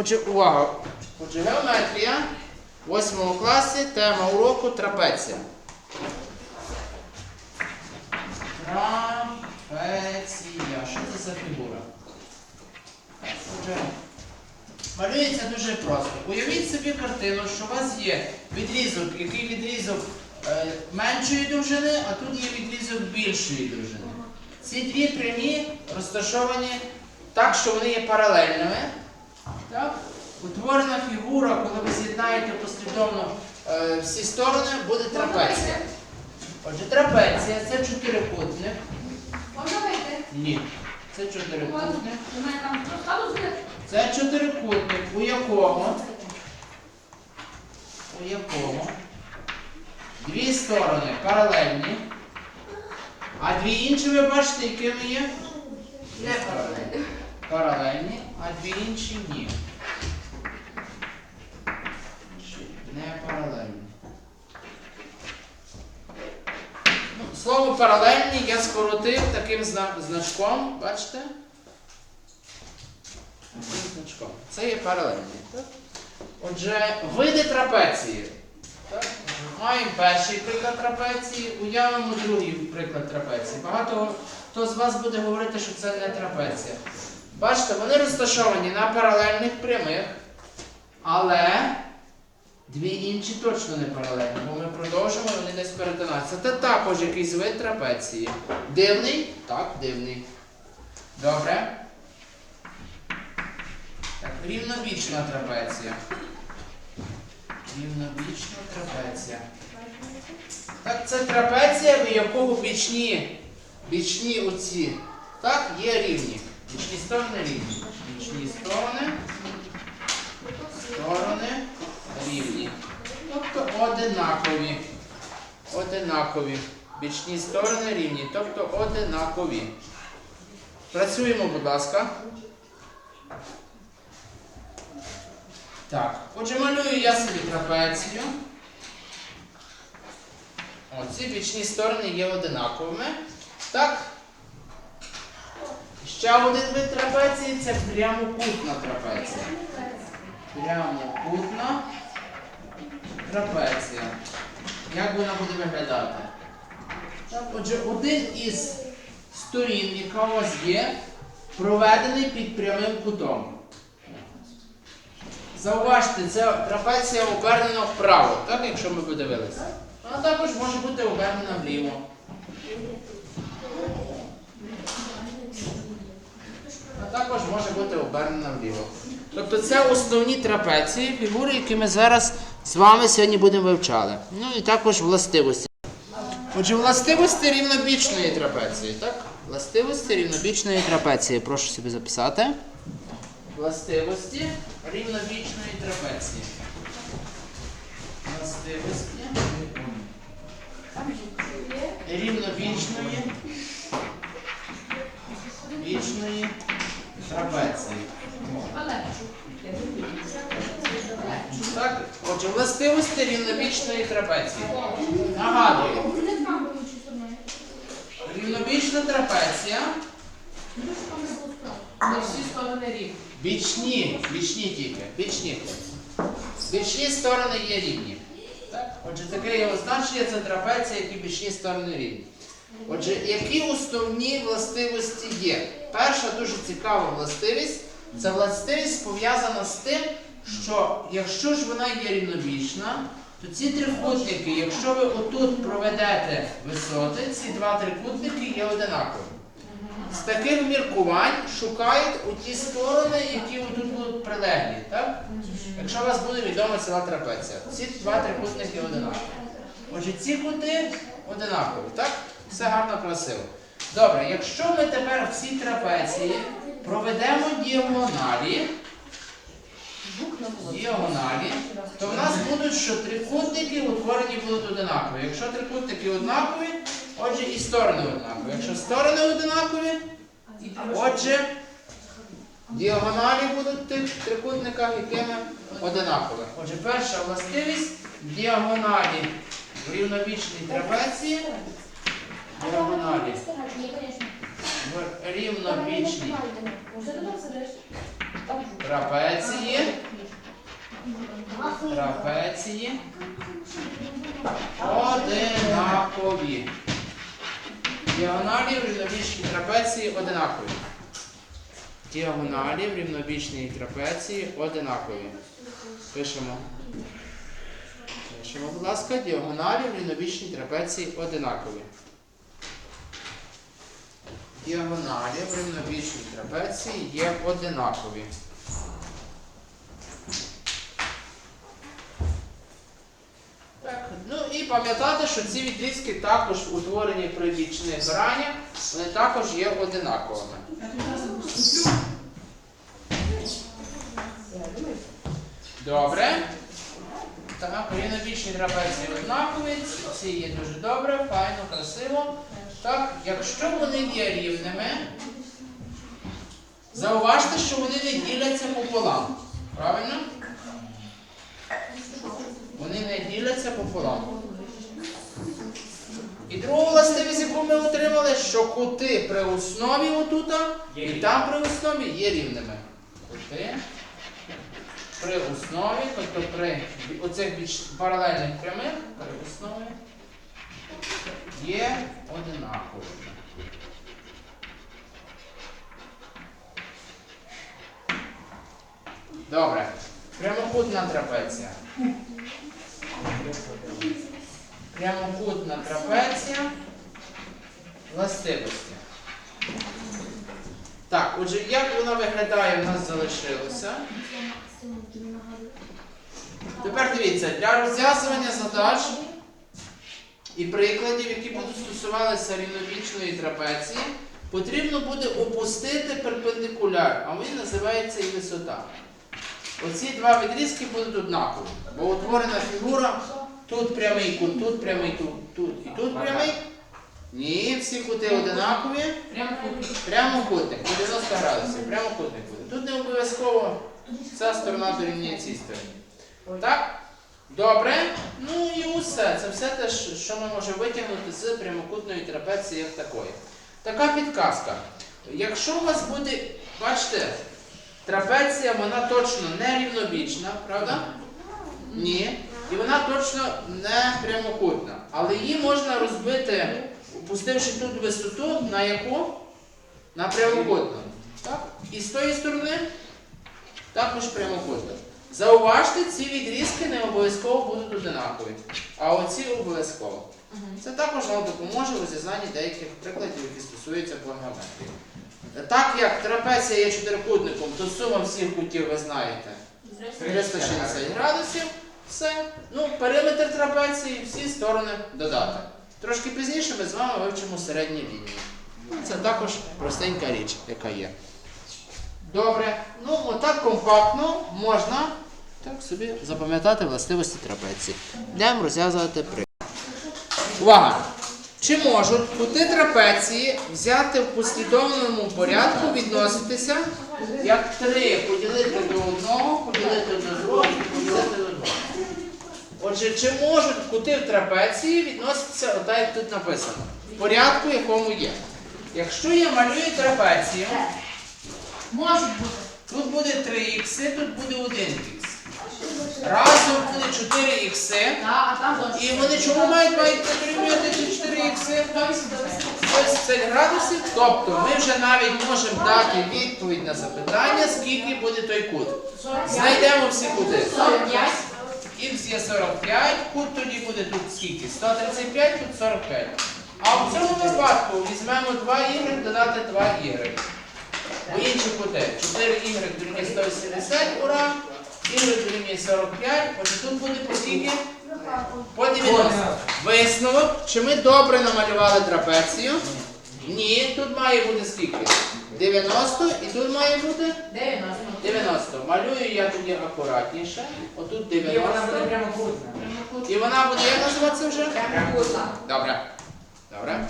Отже, увага. Отже, геометрія в 8 класі, тема уроку трапеція. Трапеція. Що це за фігура? Отже, малюється дуже просто. Уявіть собі картину, що у вас є відрізок, який відрізок е, меншої довжини, а тут є відрізок більшої довжини. Ці дві прямі розташовані так, що вони є паралельними. Так? Утворена фігура, коли ви з'єднаєте послідовно е, всі сторони, буде трапеція. Отже, трапеція це чотирикутник. Можна вийти? Ні. Це чотирикутник. У мене там. Це чотирикутник, у якому, у якому дві сторони паралельні, а дві інші ви бачите, якими є? Не паралельно. Паралельні, а дві інші ні. Не паралельні. Ну, слово паралельні я скоротив таким зна- значком, бачите? Таким значком. Це є паралельні. Так? Отже, види трапеції. Так? Маємо перший приклад трапеції, уявимо другий приклад трапеції. Багато хто з вас буде говорити, що це не трапеція. Бачите, вони розташовані на паралельних прямих, але дві інші точно не паралельні, бо ми продовжимо, вони десь перетинаються. Це також якийсь вид трапеції. Дивний? Так, дивний. Добре. Так, рівнобічна трапеція. Рівнобічна трапеція. Так, це трапеція, в якого бічні, бічні оці, так, є рівні. Бічні сторони рівні. Бічні сторони, сторони рівні. Тобто одинакові. Одинакові. Бічні сторони рівні, тобто одинакові. Працюємо, будь ласка. Так, отже, малюю я собі трапецію. О, ці бічні сторони є одинаковими. Так. Ще один вид трапеції це прямокутна трапеція. Прямокутна трапеція. Як вона буде виглядати? Отже, один із сторін, яка у вас є, проведений під прямим кутом. Зауважте, це трапеція обернена вправо, так, якщо ми подивилися. Вона також може бути обернена вліво. А також може бути обернена вліво. Тобто це основні трапеції, фігури, які ми зараз з вами сьогодні будемо вивчали. Ну і також властивості. Отже, властивості рівнобічної трапеції, так? Властивості рівнобічної трапеції. Прошу собі записати. Властивості рівнобічної трапеції. Властивості рівнобічної бічної трапеції. Так, отже, властивості рівнобічної трапеції. Нагадую, рівнобічна трапеція. Не всі сторони рівні. Бічні, бічні тільки, бічні. Бічні сторони є рівні. Так? Отже, таке є означення, це трапеція, які бічні сторони рівні. Отже, які основні властивості є? Перша дуже цікава властивість це властивість пов'язана з тим, що якщо ж вона є рівнобічна, то ці трикутники, якщо ви отут проведете висоти, ці два трикутники є одинакові. З таких міркувань шукають у ті сторони, які тут будуть прилеглі. Так? Якщо у вас буде відома ціла трапеція, ці два трикутники одинакові. Отже, ці кути одинакові, так? Все гарно, красиво. Добре, якщо ми тепер в цій трапеції проведемо діагоналі, діагоналі, то в нас будуть, що трикутники утворені будуть одинакові. Якщо трикутники однакові, отже і сторони однакові. Якщо сторони одинакові, отже, діагоналі будуть в тих трикутниках, якими одинакові. Отже, перша властивість діагоналі в рівнобічній трапеції. Діагоналі сидиш? трапеції, трапеції одинакові. Діагоналі в рівнобічній трапеції одинакові. Діагоналі в рівнобічній трапеції одинакові. Пишемо. Пишемо, будь ласка, діагоналі в рівнобічній трапеції одинакові. Діагоналі в рівнобічній трапеції є одинакові. Так, ну і пам'ятати, що ці відрізки також утворені при бічних гранях, вони також є одинаковими. Добре. Рівнобічні трапеції однакові, ці є дуже добре, файно, красиво. Так, якщо вони є рівними, зауважте, що вони не діляться пополам. Правильно? Вони не діляться пополам. І другу властивість, яку ми отримали, що кути при основі отута і там при основі є рівними. Кути при основі, тобто при оцих більш паралельних прямих, при основі є одинаковими. Добре. Прямокутна трапеція. Прямокутна трапеція. Властивості. Так, отже, як вона виглядає, у нас залишилося. Тепер дивіться, для розв'язування задач і прикладів, які будуть стосувалися рівнобічної трапеції, потрібно буде опустити перпендикуляр, а він називається і висота. Оці два відрізки будуть однакові, бо утворена фігура, тут прямий кут, тут прямий кут, тут і тут прямий. Ні, всі кути одинакові. Прямокутник, по 90 градусів, прямокутник буде. Тут не обов'язково ця сторона дорівнює цій стороні. Так? Добре? Ну і усе. Це все те, що ми можемо витягнути з прямокутної трапеції як такої. Така підказка. Якщо у вас буде, бачите, трапеція, вона точно не рівнобічна, правда? Ні. І вона точно не прямокутна. Але її можна розбити, опустивши тут висоту, на яку? На прямокутну. Так? І з тої сторони також прямокутна. Зауважте, ці відрізки не обов'язково будуть одинакові, а оці обов'язково. Це також вам допоможе у розв'язанні деяких прикладів, які стосуються планогометрії. Так як трапеція є чотирикутником, то сума всіх кутів ви знаєте 360 градусів. Все. Ну, периметр трапеції, всі сторони додати. Трошки пізніше ми з вами вивчимо середні лінії. Це також простенька річ, яка є. Добре. Ну, отак компактно можна так собі запам'ятати властивості трапеції. Йдемо розв'язувати приклад. Увага! Чи можуть кути трапеції взяти в послідовному порядку відноситися як 3 поділити до 1, поділити до 2, поділити до 2? Отже, чи можуть кути в трапеції відноситися, отак як тут написано, в порядку, якому є? Якщо я малюю трапецію, Можуть бути. тут буде 3х, тут буде 1х. Разом буде 4х. Так, а там. І вони чому мають мають дорівнювати ці 4х? 30 градусів. Тобто ми вже навіть можемо дати відповідь на запитання, скільки буде той кут. Знайдемо всі кути. 45. Х є 45, кут тоді буде тут скільки? 135, тут 45. А в цьому випадку візьмемо 2y, додати 2y. Бо інші кути. 4y дорівнює 180, ура. Y дорівнює 45, отже тут буде по скільки? По 90. Висновок, чи ми добре намалювали трапецію? Ні, тут має бути скільки? 90 і тут має бути 90. 90. Малюю я тоді акуратніше. Отут 90. І вона буде 90. прямокутна. І вона буде як називатися вже? Прямокутна. Добре. Добре.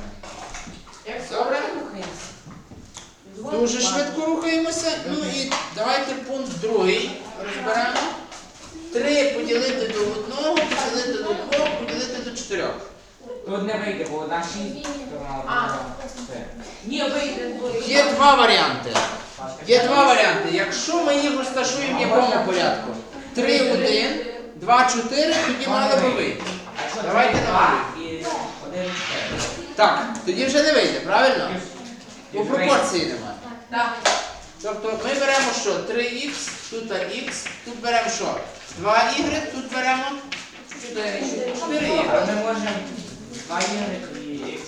Як Добре. рухаємося. Дуже швидко рухаємося. Ну і давайте пункт другий розберемо. 3 поділити до 1, поділити до 2, поділити до 4. Тут не вийде, бо одна шість, А. Ні, вийде. Є два варіанти. Є два варіанти. Якщо ми їх розташуємо в якому порядку? 3, 1, 2, 4, тоді мали би вийти. Давайте на. Так, тоді вже не вийде, правильно? Бо пропорції немає. Так. Тобто ми беремо що? 3х, тут х, тут беремо що? 2y, тут беремо 4y. Але ми можемо два ігри і ікс.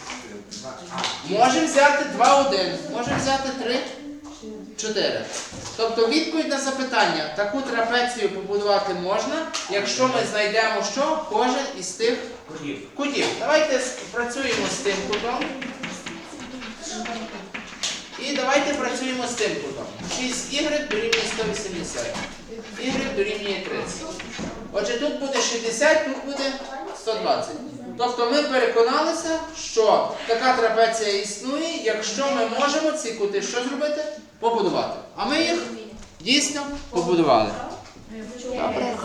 два- а, Можемо взяти 2, 1, можемо взяти 3, 4. Тобто відповідь на запитання, таку трапецію побудувати можна, якщо ми знайдемо що? Кожен із тих Кутів. Давайте працюємо з тим кутом. І давайте працюємо з тим кутом. 6y дорівнює 180. Y дорівнює 30. Отже, тут буде 60, тут буде 120. Тобто ми переконалися, що така трапеція існує, якщо ми можемо ці кути що зробити? Побудувати. А ми їх дійсно побудували. Добре.